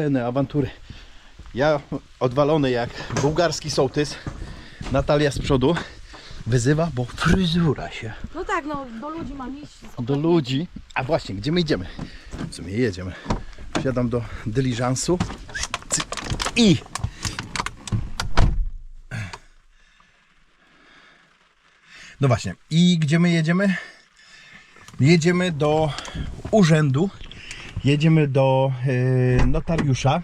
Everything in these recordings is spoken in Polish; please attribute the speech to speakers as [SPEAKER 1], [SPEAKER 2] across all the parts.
[SPEAKER 1] tereny, awantury. Ja odwalony jak bułgarski sołtys, Natalia z przodu wyzywa, bo fryzura się
[SPEAKER 2] No tak, no do ludzi mam iść.
[SPEAKER 1] do ludzi. A właśnie, gdzie my idziemy? W sumie jedziemy. Wsiadam do dyliżansu i No właśnie, i gdzie my jedziemy? Jedziemy do urzędu, jedziemy do e, notariusza.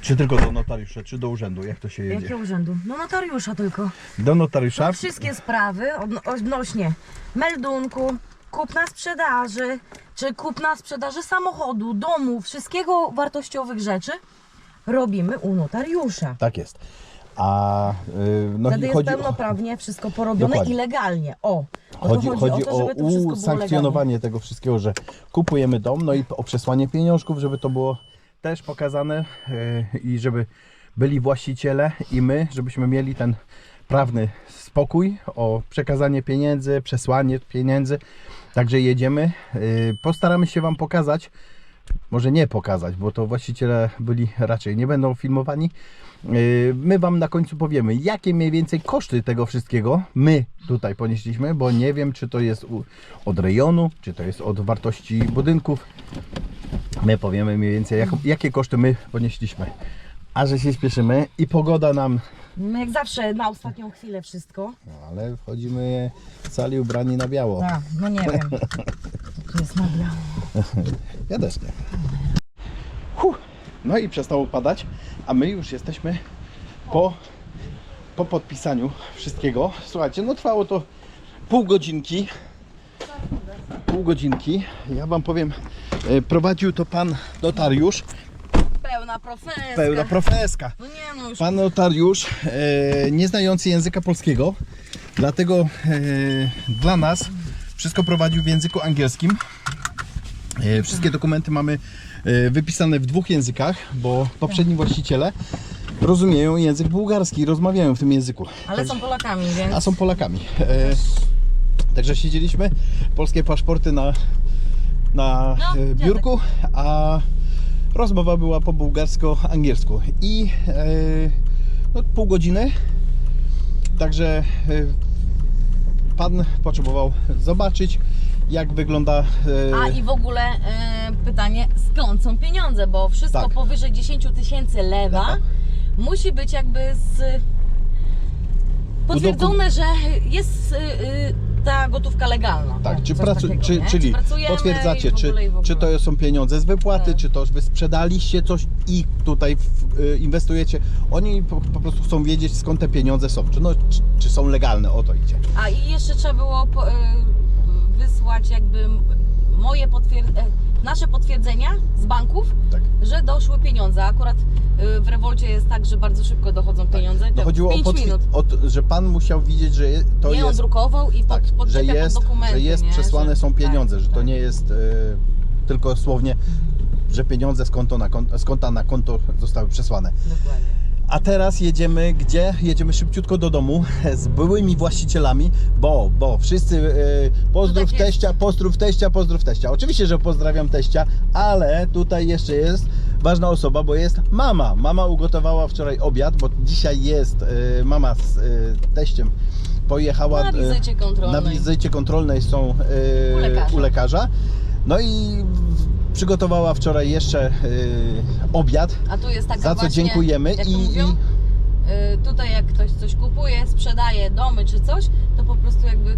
[SPEAKER 1] Czy tylko do notariusza, czy do urzędu? Jak to się jedzie?
[SPEAKER 2] Jakiego urzędu? No notariusza tylko.
[SPEAKER 1] Do notariusza.
[SPEAKER 2] Wszystkie sprawy odno- odnośnie meldunku, kupna sprzedaży, czy kupna sprzedaży samochodu, domu, wszystkiego wartościowych rzeczy robimy u notariusza.
[SPEAKER 1] Tak jest. A yy, no
[SPEAKER 2] Wtedy
[SPEAKER 1] i
[SPEAKER 2] jest
[SPEAKER 1] chodzi o,
[SPEAKER 2] pełnoprawnie wszystko porobione
[SPEAKER 1] Dokładnie.
[SPEAKER 2] i legalnie. O, o
[SPEAKER 1] chodzi,
[SPEAKER 2] to
[SPEAKER 1] chodzi
[SPEAKER 2] o to, żeby to wszystko było
[SPEAKER 1] usankcjonowanie tego wszystkiego, że kupujemy dom, no i o przesłanie pieniążków, żeby to było też pokazane yy, i żeby byli właściciele i my, żebyśmy mieli ten prawny spokój o przekazanie pieniędzy, przesłanie pieniędzy. Także jedziemy. Yy, postaramy się Wam pokazać, może nie pokazać, bo to właściciele byli raczej nie będą filmowani. Yy, My Wam na końcu powiemy, jakie mniej więcej koszty tego wszystkiego my tutaj ponieśliśmy, bo nie wiem, czy to jest od rejonu, czy to jest od wartości budynków. My powiemy mniej więcej, jak, jakie koszty my ponieśliśmy. A że się śpieszymy i pogoda nam,
[SPEAKER 2] No jak zawsze na ostatnią chwilę wszystko.
[SPEAKER 1] no, ale wchodzimy cali ubrani na biało.
[SPEAKER 2] A, no nie wiem. To jest na biało.
[SPEAKER 1] Ja też nie. Huh. No i przestało padać, a my już jesteśmy po, po podpisaniu wszystkiego. Słuchajcie, no trwało to pół godzinki. Pół godzinki. Ja wam powiem, e, prowadził to pan notariusz,
[SPEAKER 2] Pełna profeska.
[SPEAKER 1] pełna profeska.
[SPEAKER 2] No nie no już.
[SPEAKER 1] Pan notariusz, e, nie znający języka polskiego, dlatego e, dla nas wszystko prowadził w języku angielskim. E, wszystkie dokumenty mamy wypisane w dwóch językach, bo poprzedni właściciele rozumieją język bułgarski, rozmawiają w tym języku.
[SPEAKER 2] Ale
[SPEAKER 1] Także-
[SPEAKER 2] są Polakami, więc.
[SPEAKER 1] a są Polakami. E, także siedzieliśmy, polskie paszporty na, na
[SPEAKER 2] No,
[SPEAKER 1] e, biurku, a rozmowa była po bułgarsko-angielsku. I e, no, pół godziny. Także e, pan potrzebował zobaczyć, jak wygląda. E,
[SPEAKER 2] A i w ogóle e, pytanie, skąd są pieniądze? Bo wszystko
[SPEAKER 1] Tak.
[SPEAKER 2] powyżej 10 tysięcy lewa
[SPEAKER 1] Lewa.
[SPEAKER 2] musi być jakby z. Potwierdzone, że jest y, y, ta gotówka legalna.
[SPEAKER 1] Tak,
[SPEAKER 2] O,
[SPEAKER 1] czy pracu-
[SPEAKER 2] takiego,
[SPEAKER 1] czy, czyli
[SPEAKER 2] Czy
[SPEAKER 1] potwierdzacie, czy, czy to są pieniądze z wypłaty,
[SPEAKER 2] Tak.
[SPEAKER 1] czy to wy sprzedaliście coś i tutaj w, y, inwestujecie. Oni po, po prostu chcą wiedzieć skąd te pieniądze są, czy, no, czy, czy są legalne, o to idzie.
[SPEAKER 2] A i jeszcze trzeba było po, y, wysłać jakby moje potwier- e, nasze potwierdzenia z banków,
[SPEAKER 1] Tak.
[SPEAKER 2] że doszły pieniądze. Akurat y, w rewolcie jest tak, że bardzo szybko dochodzą pieniądze.
[SPEAKER 1] No
[SPEAKER 2] to
[SPEAKER 1] chodziło o,
[SPEAKER 2] 5
[SPEAKER 1] potwier-
[SPEAKER 2] minut.
[SPEAKER 1] o to, że pan musiał widzieć, że to
[SPEAKER 2] nie, on
[SPEAKER 1] jest,
[SPEAKER 2] drukował i pod,
[SPEAKER 1] tak, że
[SPEAKER 2] podczepia
[SPEAKER 1] jest,
[SPEAKER 2] pod dokumenty.
[SPEAKER 1] że jest
[SPEAKER 2] nie?
[SPEAKER 1] przesłane
[SPEAKER 2] Że-
[SPEAKER 1] są pieniądze,
[SPEAKER 2] tak,
[SPEAKER 1] że to
[SPEAKER 2] tak.
[SPEAKER 1] nie jest y, tylko słownie, że pieniądze z, konto na konto, z konta na konto zostały przesłane.
[SPEAKER 2] Dokładnie.
[SPEAKER 1] A teraz jedziemy gdzie? Jedziemy szybciutko do domu z byłymi właścicielami, bo, bo wszyscy e, pozdrów
[SPEAKER 2] tak jest.
[SPEAKER 1] teścia, pozdrów teścia, pozdrów teścia. Oczywiście, że pozdrawiam teścia, ale tutaj jeszcze jest ważna osoba, bo jest mama. Mama ugotowała wczoraj obiad, bo dzisiaj jest e, mama z e, teściem pojechała
[SPEAKER 2] Na wizycie kontrolnej.
[SPEAKER 1] na wizycie kontrolnej są e,
[SPEAKER 2] U lekarza.
[SPEAKER 1] u lekarza. No i przygotowała wczoraj jeszcze e, obiad.
[SPEAKER 2] A tu jest taka
[SPEAKER 1] Za co
[SPEAKER 2] właśnie,
[SPEAKER 1] dziękujemy
[SPEAKER 2] jak to mówią, y, tutaj jak ktoś coś kupuje, sprzedaje domy czy coś, to po prostu jakby y,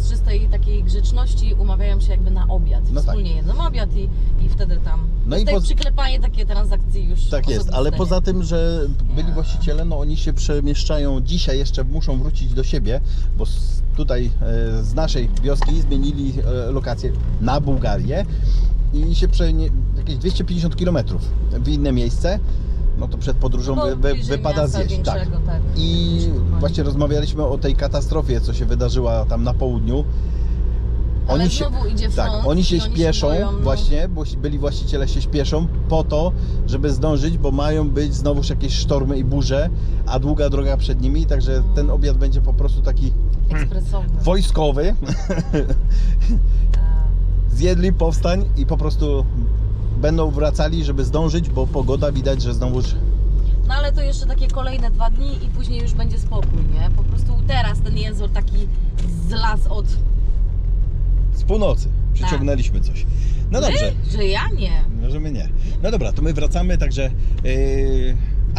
[SPEAKER 2] z czystej takiej grzeczności umawiają się jakby na obiad.
[SPEAKER 1] No tak.
[SPEAKER 2] Wspólnie jedzą obiad i, i wtedy tam.
[SPEAKER 1] No i
[SPEAKER 2] i
[SPEAKER 1] poz-
[SPEAKER 2] przyklepanie takie transakcji już.
[SPEAKER 1] Tak jest, ale poza tym, że byli właściciele, no oni się przemieszczają dzisiaj, jeszcze muszą wrócić do siebie, bo tutaj e, z naszej wioski zmienili e, lokację na Bułgarię i się przenie, jakieś 250 km w inne miejsce, no to przed podróżą
[SPEAKER 2] No,
[SPEAKER 1] wy, wy, wypada zjeść. Tak.
[SPEAKER 2] tak.
[SPEAKER 1] I właśnie rozmawialiśmy o tej katastrofie, co się wydarzyła tam na południu.
[SPEAKER 2] Ale znowu idzie
[SPEAKER 1] tak, oni się
[SPEAKER 2] oni się
[SPEAKER 1] śpieszą,
[SPEAKER 2] boją, no.
[SPEAKER 1] właśnie, bo byli właściciele się śpieszą po to, żeby zdążyć, bo mają być znowuż jakieś sztormy i burze, a długa droga przed nimi, także ten obiad będzie po prostu taki
[SPEAKER 2] Ekspresowy.
[SPEAKER 1] wojskowy.
[SPEAKER 2] Tak.
[SPEAKER 1] Zjedli, powstań i po prostu będą wracali, żeby zdążyć, bo pogoda widać, że znowuż
[SPEAKER 2] No ale to jeszcze takie kolejne dwa dni i później już będzie spokój, nie? Po prostu teraz ten jęzor taki zlazł od...
[SPEAKER 1] z północy przyciągnęliśmy coś. No dobrze.
[SPEAKER 2] My? Że ja nie.
[SPEAKER 1] No, że my nie. No dobra, to my wracamy, także. Yy...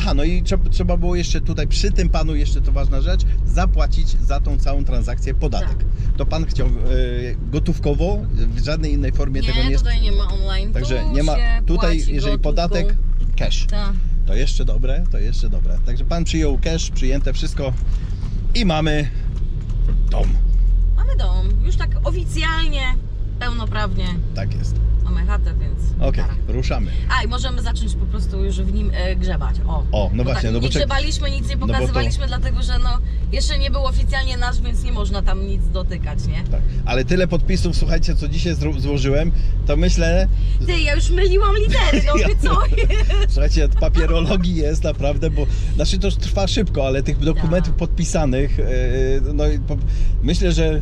[SPEAKER 1] Aha, no i trzeba, trzeba było jeszcze tutaj przy tym panu jeszcze to ważna rzecz, zapłacić za tą całą transakcję podatek.
[SPEAKER 2] Tak.
[SPEAKER 1] To pan chciał yy, gotówkowo, w żadnej innej formie tego nie
[SPEAKER 2] Nie,
[SPEAKER 1] jest.
[SPEAKER 2] tutaj nie ma online.
[SPEAKER 1] Także
[SPEAKER 2] tu
[SPEAKER 1] nie ma. Tutaj, jeżeli
[SPEAKER 2] gotówką.
[SPEAKER 1] podatek, cash.
[SPEAKER 2] Tak.
[SPEAKER 1] To jeszcze dobre, to jeszcze dobre. Także pan przyjął cash, przyjęte wszystko i mamy dom.
[SPEAKER 2] Mamy dom. Już tak oficjalnie, pełnoprawnie
[SPEAKER 1] Tak jest.
[SPEAKER 2] mamy chatę, więc...
[SPEAKER 1] Okej, ruszamy.
[SPEAKER 2] A i możemy zacząć po prostu już w nim e, grzebać. O,
[SPEAKER 1] O, no właśnie,
[SPEAKER 2] tak,
[SPEAKER 1] no bo
[SPEAKER 2] nie
[SPEAKER 1] czek-
[SPEAKER 2] grzebaliśmy, nic nie
[SPEAKER 1] bo to-
[SPEAKER 2] pokazywaliśmy, dlatego że no jeszcze nie był oficjalnie nasz, więc nie można tam nic dotykać, nie?
[SPEAKER 1] Tak. Ale tyle podpisów, słuchajcie, co dzisiaj zro- złożyłem, to myślę,
[SPEAKER 2] Ty, ja już myliłam litery, no
[SPEAKER 1] ja...
[SPEAKER 2] co?
[SPEAKER 1] Słuchajcie, papierologii jest naprawdę, bo znaczy to trwa szybko, ale tych dokumentów
[SPEAKER 2] Tak.
[SPEAKER 1] podpisanych, yy, no i po, myślę, że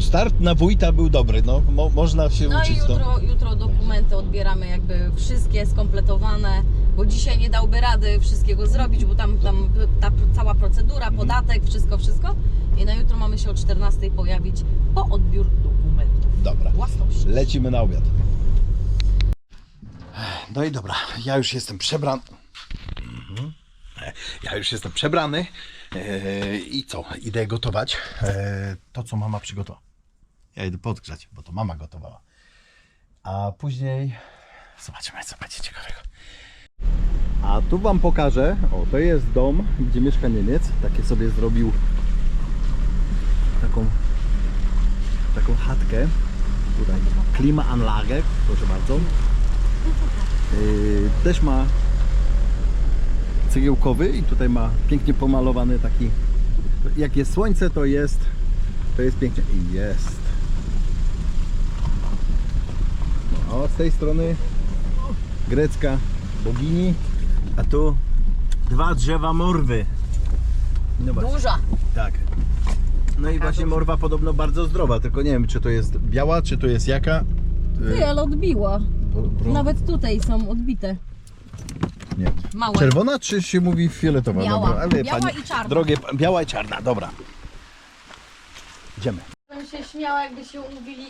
[SPEAKER 1] start na wójta był dobry, no mo, można się
[SPEAKER 2] No i
[SPEAKER 1] uczyć. No.
[SPEAKER 2] jutro, jutro dokumenty odbieramy jakby wszystkie skompletowane, bo dzisiaj nie dałby rady wszystkiego zrobić, bo tam, tam ta cała procedura,
[SPEAKER 1] Mhm.
[SPEAKER 2] podatek, wszystko, wszystko. I na jutro mamy się o 14 pojawić po odbiór dokumentów.
[SPEAKER 1] Dobra,
[SPEAKER 2] Własności.
[SPEAKER 1] lecimy na obiad. No i dobra, ja już jestem przebrany. Mhm. Ja już jestem przebrany i co? Idę gotować eee, to, co mama przygotowała. Ja idę podgrzać, bo to mama gotowała. A później zobaczymy, co będzie ciekawego. A tu Wam pokażę. O, to jest dom, gdzie mieszka Niemiec. Takie sobie zrobił taką, taką chatkę. Tutaj klimaanlagę, proszę bardzo. Yy, też ma cegiełkowy i tutaj ma pięknie pomalowany taki jak jest słońce to jest to jest pięknie. I jest. No, z tej strony grecka bogini a tu dwa drzewa morwy. No
[SPEAKER 2] Duża.
[SPEAKER 1] tak. No i właśnie morwa podobno bardzo zdrowa tylko nie wiem czy to jest biała czy to jest jaka.
[SPEAKER 2] Ty, ale odbiła. Nawet tutaj są odbite.
[SPEAKER 1] Nie.
[SPEAKER 2] Małe.
[SPEAKER 1] Czerwona czy się mówi fioletowa?
[SPEAKER 2] Biała.
[SPEAKER 1] Dobra, ale
[SPEAKER 2] Biała
[SPEAKER 1] pani,
[SPEAKER 2] i czarna.
[SPEAKER 1] Drogie, pa- biała i czarna, dobra. Idziemy.
[SPEAKER 2] Bym się śmiała, jakby się umówili.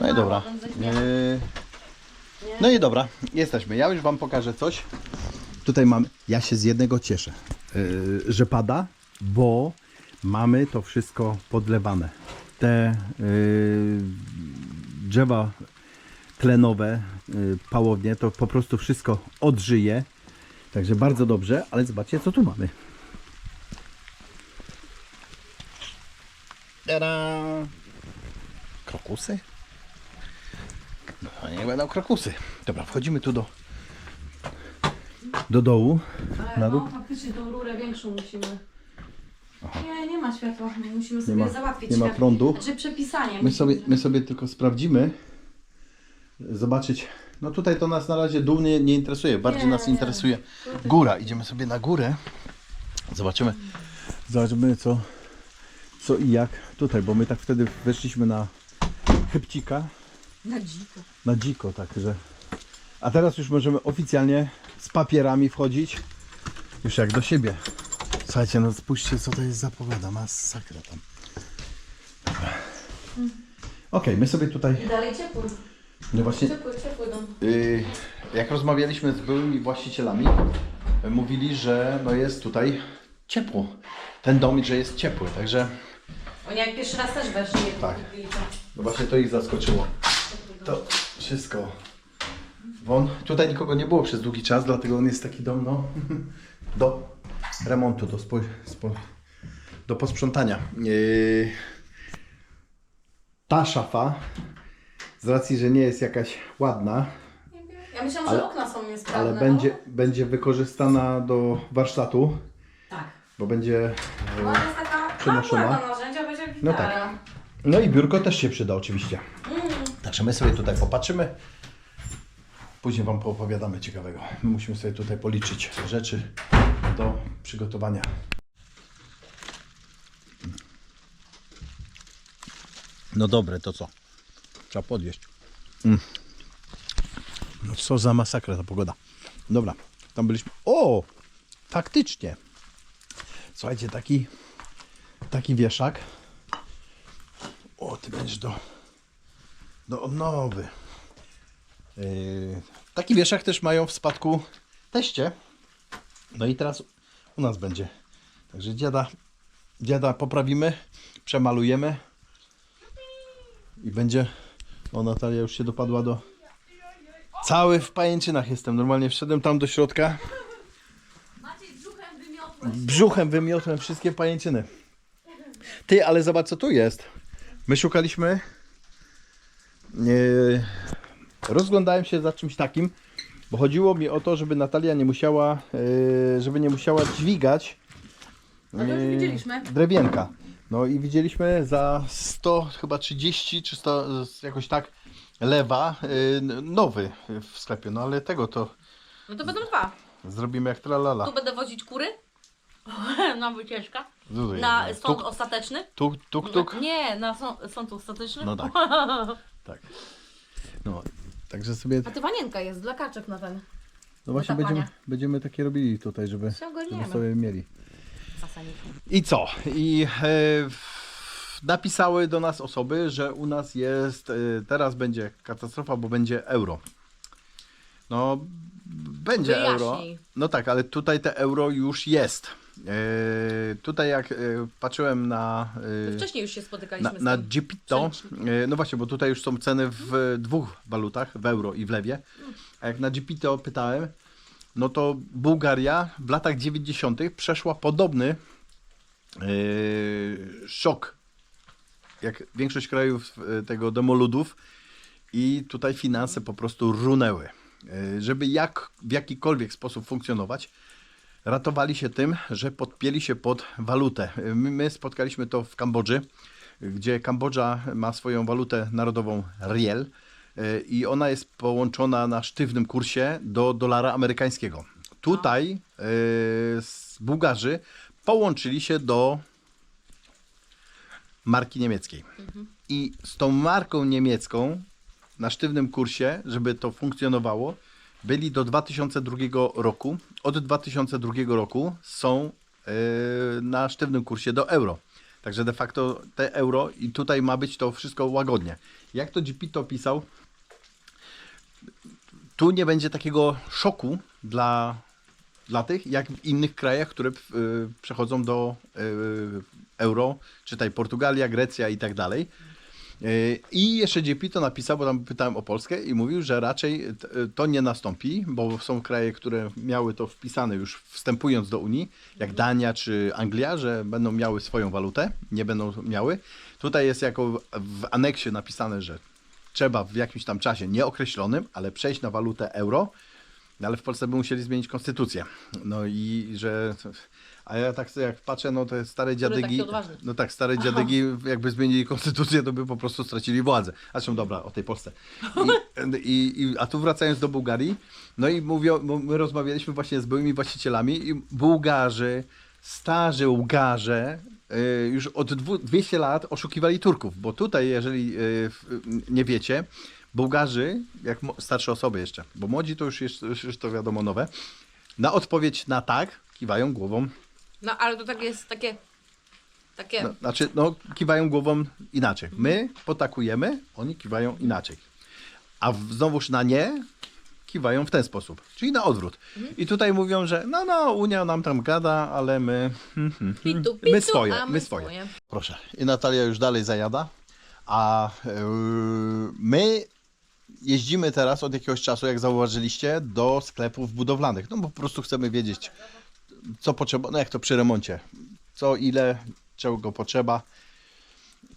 [SPEAKER 1] No i dobra. Yy, No i dobra, jesteśmy. Ja już Wam pokażę coś. Tutaj mamy. Ja się z jednego cieszę, yy, że pada, bo mamy to wszystko podlewane. Te yy, drzewa tlenowe, yy, pałownie, to po prostu wszystko odżyje. Także bardzo dobrze, ale zobaczcie co tu mamy. Tada! Krokusy? No niech będą krokusy. Dobra, wchodzimy tu do, do dołu. Na dół.
[SPEAKER 2] no, faktycznie tą rurę większą musimy. Nie, nie ma światła. My musimy sobie
[SPEAKER 1] ma-
[SPEAKER 2] załatwić
[SPEAKER 1] nie ma
[SPEAKER 2] światło.
[SPEAKER 1] prądu.
[SPEAKER 2] Znaczy przepisanie.
[SPEAKER 1] My
[SPEAKER 2] musimy
[SPEAKER 1] sobie,
[SPEAKER 2] zrobić.
[SPEAKER 1] my sobie tylko sprawdzimy, zobaczyć. No tutaj to nas na razie dół nie, nie interesuje, bardziej nas interesuje góra. Idziemy sobie na górę. Zobaczymy, zobaczymy co, co i jak tutaj, bo my tak wtedy weszliśmy na chybcika,
[SPEAKER 2] Na dziko.
[SPEAKER 1] na dziko, także. A teraz już możemy oficjalnie z papierami wchodzić, już jak do siebie. Słuchajcie, no spójrzcie co to jest za pogoda, masakra tam. Dobra. Okej, my sobie tutaj,
[SPEAKER 2] dalej ciepły.
[SPEAKER 1] No właśnie,
[SPEAKER 2] Ciepły, ciepły dom.
[SPEAKER 1] Yy, jak rozmawialiśmy z byłymi właścicielami, mówili, że no jest tutaj ciepło. Ten dom, że jest ciepły, także
[SPEAKER 2] Oni jak pierwszy raz też weszli.
[SPEAKER 1] Tak.
[SPEAKER 2] to.
[SPEAKER 1] no właśnie to ich zaskoczyło. To wszystko. Won, tutaj nikogo nie było przez długi czas, dlatego on jest taki dom, no, do remontu, do, spo, spo, do posprzątania. Yy, ta szafa, z racji, że nie jest jakaś ładna,
[SPEAKER 2] Ja myślałam,
[SPEAKER 1] Ale-
[SPEAKER 2] że okna są niesprawne.
[SPEAKER 1] ale
[SPEAKER 2] no.
[SPEAKER 1] będzie, będzie wykorzystana do warsztatu,
[SPEAKER 2] Tak.
[SPEAKER 1] bo będzie.
[SPEAKER 2] No
[SPEAKER 1] e,
[SPEAKER 2] to jest taka
[SPEAKER 1] Przenoszona.
[SPEAKER 2] mała narzędzia, będzie.
[SPEAKER 1] No tak. No i biurko też się przyda oczywiście. Także my sobie tutaj popatrzymy. Później Wam poopowiadamy ciekawego. My musimy sobie tutaj policzyć rzeczy do przygotowania. No dobre, to co? Trzeba podjeść. Mm. Co za masakra ta pogoda. Dobra, tam byliśmy. O! Faktycznie. Słuchajcie, taki taki wieszak. O, ty będziesz do do odnowy. Yy, taki wieszak też mają w spadku teście. No i teraz u nas będzie. Także dziada, dziada poprawimy, przemalujemy i będzie. O, Natalia już się dopadła do. Cały w pajęczynach jestem. Normalnie wszedłem tam do środka.
[SPEAKER 2] Maciej brzuchem
[SPEAKER 1] wymiotłem wszystkie pajęczyny. Ty, ale zobacz co tu jest. My szukaliśmy. Yy, rozglądałem się za czymś takim, bo chodziło mi o to, żeby Natalia nie musiała, yy, żeby nie musiała dźwigać
[SPEAKER 2] No to już
[SPEAKER 1] yy,
[SPEAKER 2] widzieliśmy.
[SPEAKER 1] drewienka. No i widzieliśmy za 100, chyba 30 czy 100, jakoś tak lewa, yy, nowy w sklepie. No ale tego to
[SPEAKER 3] No to będą dwa.
[SPEAKER 1] zrobimy jak tralala.
[SPEAKER 3] Tu będę wozić kury na wycieczkę.
[SPEAKER 1] Tutaj
[SPEAKER 3] Na sąd
[SPEAKER 1] Tuk,
[SPEAKER 3] ostateczny.
[SPEAKER 1] tuk, tuk, tuk.
[SPEAKER 3] Nie, na sąd, sąd ostateczny.
[SPEAKER 1] No tak. Tak. No, także sobie.
[SPEAKER 3] A ty wanienka jest dla kaczek na ten.
[SPEAKER 1] No właśnie będziemy, będziemy takie robili tutaj, żeby, żeby sobie mieli. I co? I e, napisały do nas osoby, że u nas jest, e, teraz będzie katastrofa, bo będzie euro. No, będzie euro.
[SPEAKER 3] Wyjaśnij.
[SPEAKER 1] No tak, ale tutaj te euro już jest. E, tutaj jak e, patrzyłem na, e,
[SPEAKER 3] Wcześniej już się spotykaliśmy
[SPEAKER 1] na,
[SPEAKER 3] z
[SPEAKER 1] na
[SPEAKER 3] tym. Przelicznik.
[SPEAKER 1] e, no właśnie, bo tutaj już są ceny w dwóch walutach, w euro i w lewie. A jak na Gepito pytałem, no to Bułgaria w latach 90. przeszła podobny e, szok, jak większość krajów e, tego demoludów i tutaj finanse po prostu runęły. E, Żeby jak, w jakikolwiek sposób funkcjonować, ratowali się tym, że podpięli się pod walutę. My, my spotkaliśmy to w Kambodży, gdzie Kambodża ma swoją walutę narodową riel i ona jest połączona na sztywnym kursie do dolara amerykańskiego. Tutaj e, z Bułgarzy połączyli się do marki niemieckiej. I z tą marką niemiecką na sztywnym kursie, żeby to funkcjonowało, byli do 2002 roku. Od 2002 roku są yy, na sztywnym kursie do euro. Także de facto te euro i tutaj ma być to wszystko łagodnie. Jak to Gipito pisał, tu nie będzie takiego szoku dla, dla tych, jak w innych krajach, które y, przechodzą do y, euro, czytaj Portugalia, Grecja i tak dalej. Y, I jeszcze Gepito napisał, bo tam pytałem o Polskę i mówił, że raczej to nie nastąpi, bo są kraje, które miały to wpisane już wstępując do Unii, jak Dania czy Anglia, że będą miały swoją walutę, nie będą miały. Tutaj jest jako w aneksie napisane, że trzeba w jakimś tam czasie nieokreślonym, ale przejść na walutę euro, no ale w Polsce by musieli zmienić konstytucję. No i że. A ja tak jak patrzę, no te stare dziadygi.
[SPEAKER 3] taki odważny.
[SPEAKER 1] No tak, stare dziadygi, jakby zmienili konstytucję, to by po prostu stracili władzę. Zresztą dobra, o tej Polsce. I, i, i, a tu wracając do Bułgarii, no i mówią, my rozmawialiśmy właśnie z byłymi właścicielami i Bułgarzy, starzy Bułgarze, y, już od dwu, 200 lat oszukiwali Turków, bo tutaj, jeżeli w- nie wiecie, Bułgarzy, jak starsze osoby jeszcze, bo młodzi to już jest już, to wiadomo nowe, na odpowiedź na tak kiwają głową,
[SPEAKER 3] No ale to tak jest takie. Takie.
[SPEAKER 1] no, znaczy, no kiwają głową inaczej. My potakujemy, oni kiwają inaczej. A znowuż na nie kiwają w ten sposób, czyli na odwrót. I tutaj mówią, że no, no, Unia nam tam gada, ale my, hmm, hmm, hmm,
[SPEAKER 3] Pitu,
[SPEAKER 1] my
[SPEAKER 3] pitu,
[SPEAKER 1] swoje, my
[SPEAKER 3] my
[SPEAKER 1] swoje.
[SPEAKER 3] swoje.
[SPEAKER 1] Proszę. I Natalia już dalej zajada, a yy, my jeździmy teraz od jakiegoś czasu, jak zauważyliście, do sklepów budowlanych. No bo po prostu chcemy wiedzieć, co potrzeba, no jak to przy remoncie, co, ile, czego potrzeba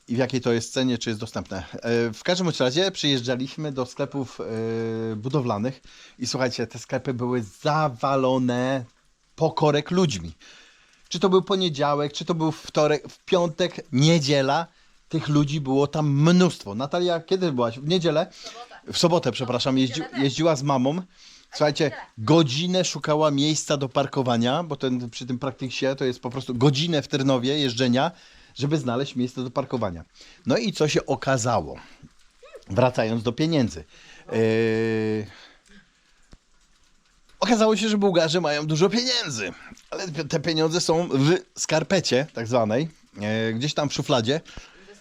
[SPEAKER 1] i w jakiej to jest cenie, czy jest dostępne. E, W każdym razie przyjeżdżaliśmy do sklepów e, budowlanych i słuchajcie, te sklepy były zawalone pokorek ludźmi. Czy to był poniedziałek, czy to był wtorek, w piątek, niedziela, tych ludzi było tam mnóstwo. Natalia, kiedy byłaś? W niedzielę? W sobotę, przepraszam, jeździ, jeździła z mamą. Słuchajcie, godzinę szukała miejsca do parkowania, bo ten, przy tym praktyksie to jest po prostu godzinę w Ternowie jeżdżenia, żeby znaleźć miejsce do parkowania. No i co się okazało? Wracając do pieniędzy. Yy, Okazało się, że Bułgarzy mają dużo pieniędzy, ale te pieniądze są w skarpecie tak zwanej, e, gdzieś tam w szufladzie.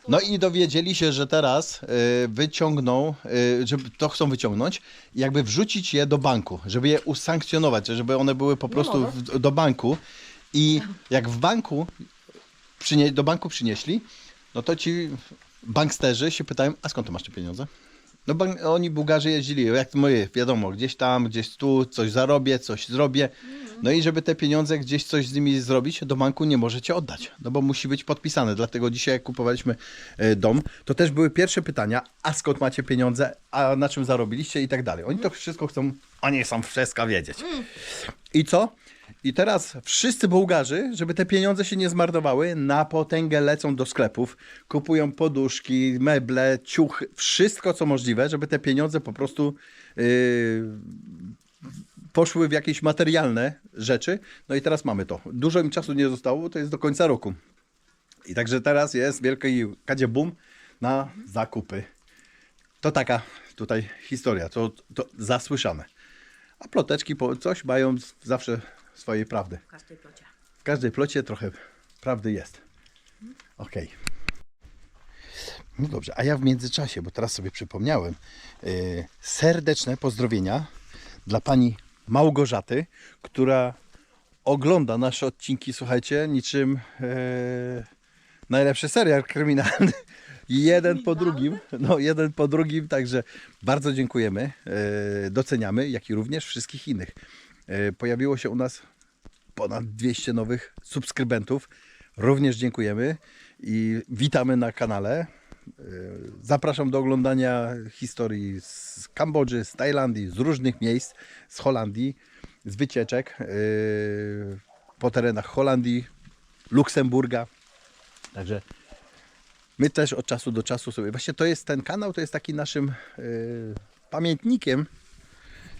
[SPEAKER 1] No i dowiedzieli się, że teraz e, wyciągną, że to chcą wyciągnąć jakby wrzucić je do banku, żeby je usankcjonować, żeby one były po prostu do banku i jak w banku przynie, do banku przynieśli, no to ci banksterzy się pytają, a skąd ty masz te pieniądze? No oni Bułgarzy jeździli, jak my, wiadomo, gdzieś tam, gdzieś tu, coś zarobię, coś zrobię. No i żeby te pieniądze gdzieś coś z nimi zrobić, do banku nie możecie oddać, no bo musi być podpisane. Dlatego dzisiaj jak kupowaliśmy e, dom, to też były pierwsze pytania, a skąd macie pieniądze, a na czym zarobiliście i tak dalej. Oni to wszystko chcą, oni są wszystko wiedzieć. I co? I teraz wszyscy Bułgarzy, żeby te pieniądze się nie zmarnowały, na potęgę lecą do sklepów, kupują poduszki, meble, ciuchy, wszystko co możliwe, żeby te pieniądze po prostu yy, poszły w jakieś materialne rzeczy. No i teraz mamy to. Dużo im czasu nie zostało, bo to jest do końca roku. I także teraz jest wielki kadzie boom na zakupy. To taka tutaj historia, to, to zasłyszane. A ploteczki po coś mają zawsze swojej prawdy.
[SPEAKER 3] W każdej plocie.
[SPEAKER 1] W każdej plocie trochę prawdy jest. Okej. No dobrze, a ja w międzyczasie, bo teraz sobie przypomniałem, yy, serdeczne pozdrowienia dla pani Małgorzaty, która ogląda nasze odcinki, słuchajcie, niczym yy, najlepszy serial kryminalny. Jeden po drugim, no jeden po drugim, także bardzo dziękujemy, yy, doceniamy, jak i również wszystkich innych. Yy, pojawiło się u nas ponad 200 nowych subskrybentów. Również dziękujemy i witamy na kanale. Yy, Zapraszam do oglądania historii z Kambodży, z Tajlandii, z różnych miejsc, z Holandii, z wycieczek yy, po terenach Holandii, Luksemburga. Także my też od czasu do czasu sobie. Właśnie to jest ten kanał, to jest taki naszym pamiętnikiem.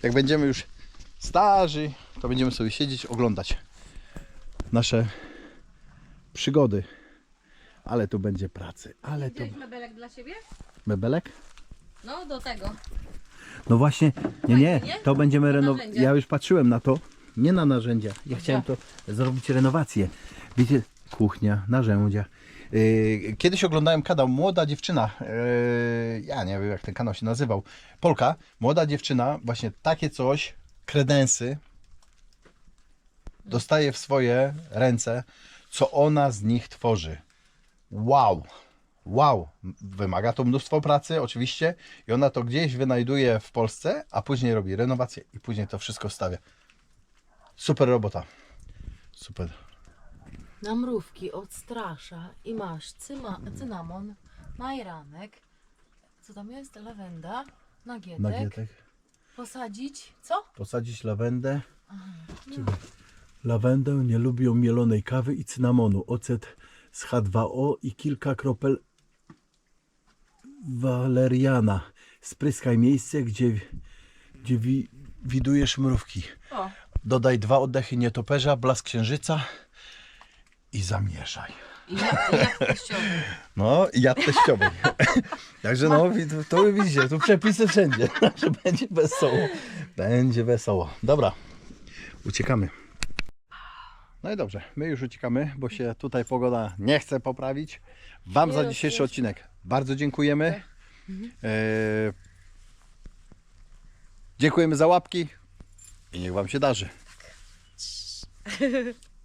[SPEAKER 1] Jak będziemy już starzy, to będziemy sobie siedzieć, oglądać nasze przygody. Ale tu będzie pracy, ale to
[SPEAKER 3] Wziąć mebelek dla siebie?
[SPEAKER 1] mebelek?
[SPEAKER 3] No, do tego.
[SPEAKER 1] No właśnie, nie, nie,
[SPEAKER 3] Fajnie, nie?
[SPEAKER 1] to będziemy
[SPEAKER 3] Na
[SPEAKER 1] renowować.
[SPEAKER 3] narzędzia.
[SPEAKER 1] Ja już patrzyłem na to, nie na narzędzia. Ja chciałem to zrobić renowację. Wiecie, kuchnia, narzędzia. Yy, Kiedyś oglądałem kanał Młoda Dziewczyna, yy, ja nie wiem jak ten kanał się nazywał, Polka, Młoda Dziewczyna, właśnie takie coś, kredensy, dostaje w swoje ręce, co ona z nich tworzy. Wow! Wow! Wymaga to mnóstwo pracy, oczywiście, i ona to gdzieś wynajduje w Polsce, a później robi renowację i później to wszystko stawia. Super robota. Super.
[SPEAKER 2] Na mrówki odstrasza i masz cyma, cynamon, majranek, co tam jest? Lawenda, nagietek,
[SPEAKER 1] Nagietek.
[SPEAKER 2] Posadzić, co?
[SPEAKER 1] Posadzić lawendę. Czekaj. Lawendę nie lubią mielonej kawy i cynamonu. Ocet z H2O i kilka kropel waleriana. Spryskaj miejsce, gdzie, gdzie wi, widujesz mrówki.
[SPEAKER 3] O.
[SPEAKER 1] Dodaj dwa oddechy nietoperza, blask księżyca i zamieszaj.
[SPEAKER 3] I teściowy.
[SPEAKER 1] No, i jad teściowy. Także no, to wy widzicie, tu przepisy wszędzie. Że będzie wesoło. Będzie wesoło. Dobra, uciekamy. No i dobrze, my już uciekamy, bo się tutaj pogoda nie chce poprawić. Wam za dzisiejszy odcinek bardzo dziękujemy. E, dziękujemy za łapki i niech Wam się darzy.